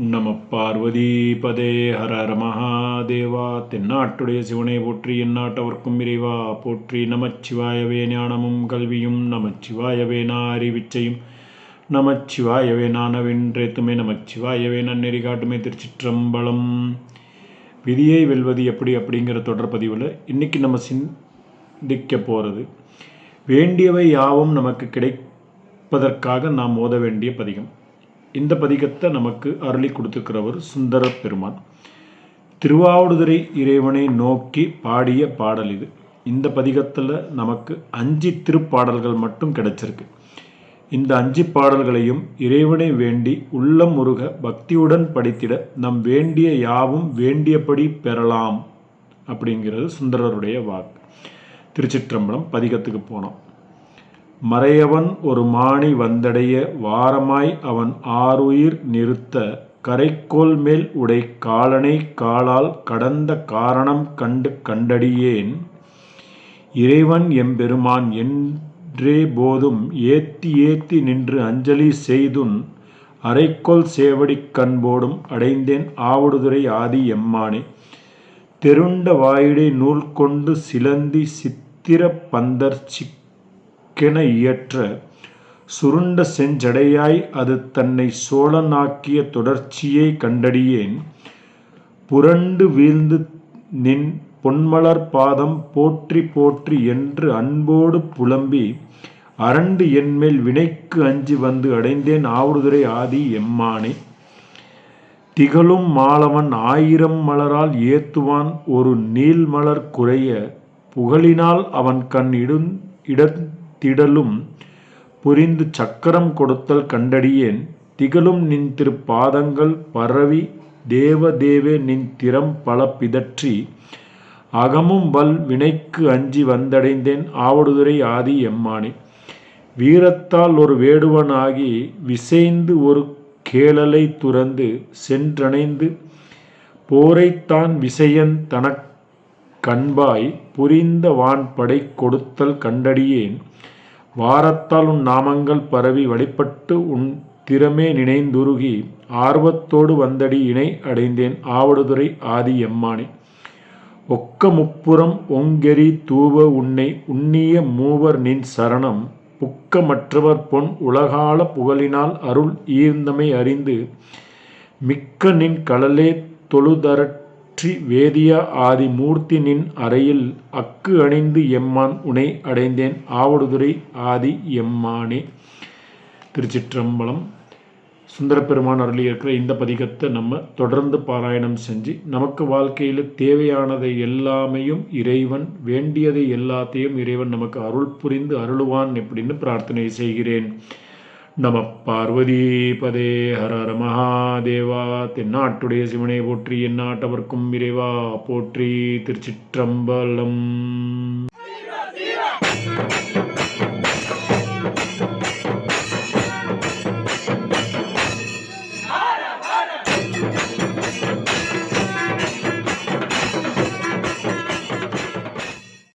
நம பார்வதி பதே ஹர ஹர மகாதேவா. தென்னாட்டுடைய சிவனை போற்றி எந்நாட்டவர்க்கும் இறைவா. போற்றி நமச்சிவாயவே ஞானமும் கல்வியும் நமச்சிவாயவே நான் அறிவிச்சையும் நமச்சிவாயவே நானவென்றேத்துமே நமச்சிவாயவே நன்னெறி காட்டுமே திருச்சிற்றம்பலம். விதியை வெல்வது எப்படி அப்படிங்கிற தொடர் பதிவில் இன்றைக்கி நம்ம சிந்திக்க போகிறது வேண்டியவை யாவும் நமக்கு கிடைப்பதற்காக நாம் ஓத வேண்டிய பதிகம். இந்த பதிகத்தை நமக்கு அருளி கொடுத்துருக்கிறவர் சுந்தர பெருமான். திருவாவடுதுறை இறைவனை நோக்கி பாடிய பாடல் இது. இந்த பதிகத்தில் நமக்கு அஞ்சு திருப்பாடல்கள் மட்டும் கிடைச்சிருக்கு. இந்த அஞ்சு பாடல்களையும் இறைவனை வேண்டி உள்ளம் முருக பக்தியுடன் படித்திட நம் வேண்டிய யாவும் வேண்டியபடி பெறலாம் அப்படிங்கிறது சுந்தரருடைய வாக்கு. திருச்சிற்றம்பலம் பதிகத்துக்கு போனோம். மறையவன் ஒரு மாணி வந்தடைய வாரமாய் அவன் ஆறுயிர் நிறுத்த கரைக்கோல் மேல் உடை காலனை காலால் கடந்த காரணம் கண்டு கண்டடியேன். இறைவன் எம்பெருமான் என்றே போதும் ஏத்தி ஏத்தி நின்று அஞ்சலி செய்துன் அரைக்கோல் சேவடி கண்போடும் அடைந்தேன் ஆவடுதுறை ஆதி எம்மானே. தெருண்ட வாயிடை நூல் கொண்டு சிலந்தி சித்திர பந்தர் சிக் கென இயற்ற சுருண்ட செஞ்சடையாய் அது தன்னை சோழனாக்கிய தொடர்ச்சியை கண்டடியேன். புரண்டு வீழ்ந்து நின் பொன்மலர் பாதம் போற்றி போற்றி என்று அன்போடு புலம்பி அரண்டு என்மேல் வினைக்கு அஞ்சி வந்து அடைந்தேன் ஆவுடுதுறை ஆதி எம்மானே. திகழும் மாலவன் ஆயிரம் மலரால் ஏத்துவான் ஒரு நீள்மலர் குறைய புகழினால் அவன் கண் இடும் இடம் திடலும் புரிந்து சக்கரம் கொடுத்தல் கண்டடியேன். திகழும் நின் திருப்பாதங்கள் பரவி தேவ தேவே நின் திறம் பல பிதற்றி. அகமும் வல் வினைக்கு அஞ்சி வந்தடைந்தேன். ஆவடுதுறை ஆதி எம்மானே. வீரத்தால் ஒரு வேடுவனாகி விசைந்து ஒரு கேளலை துறந்து சென்றணைந்து போரைத்தான் விசையன் தனக்கு கண்பாய் புரிந்த வான்படை கொடுத்தல் கண்டடியேன். வாரத்தால் உன் நாமங்கள் பரவி வழிபட்டு உன் திறமே நினைந்துருகி ஆர்வத்தோடு வந்தடி இணை அடைந்தேன். ஆவடுதுறை ஆதி எம்மானே. ஒக்க முப்புறம் ஒங்கெரி தூவ உன்னை உன்னிய மூவர் நின் சரணம். புக்க மற்றவர் பொன் உலகால புகழினால் அருள் ஈர்ந்தமை அறிந்து மிக்க நின் கடலே தொழுதரற்றி வேதியா ஆதி மூர்த்தி நின் அறையில் அக்கு அணிந்து எம்மான் உனை அடைந்தேன். ஆவடுதுறை ஆதி எம்மானே. திருச்சிற்றம்பலம். சுந்தரப்பெருமான் அருளி இருக்கிற இந்த பதிகத்தை நம்ம தொடர்ந்து பாராயணம் செஞ்சு நமக்கு வாழ்க்கையில் தேவையானதை எல்லாமையும் இறைவன் வேண்டியதை எல்லாத்தையும் இறைவன் நமக்கு அருள் புரிந்து அருளுவான் எப்படின்னு பிரார்த்தனை செய்கிறேன். நம பார்வதி பதே ஹர ஹர மகாதேவா. தென்னாட்டுடைய சிவனை போற்றி எந்நாட்டவர்க்கும் இறைவா போற்றி திருச்சிற்றம்பலம்.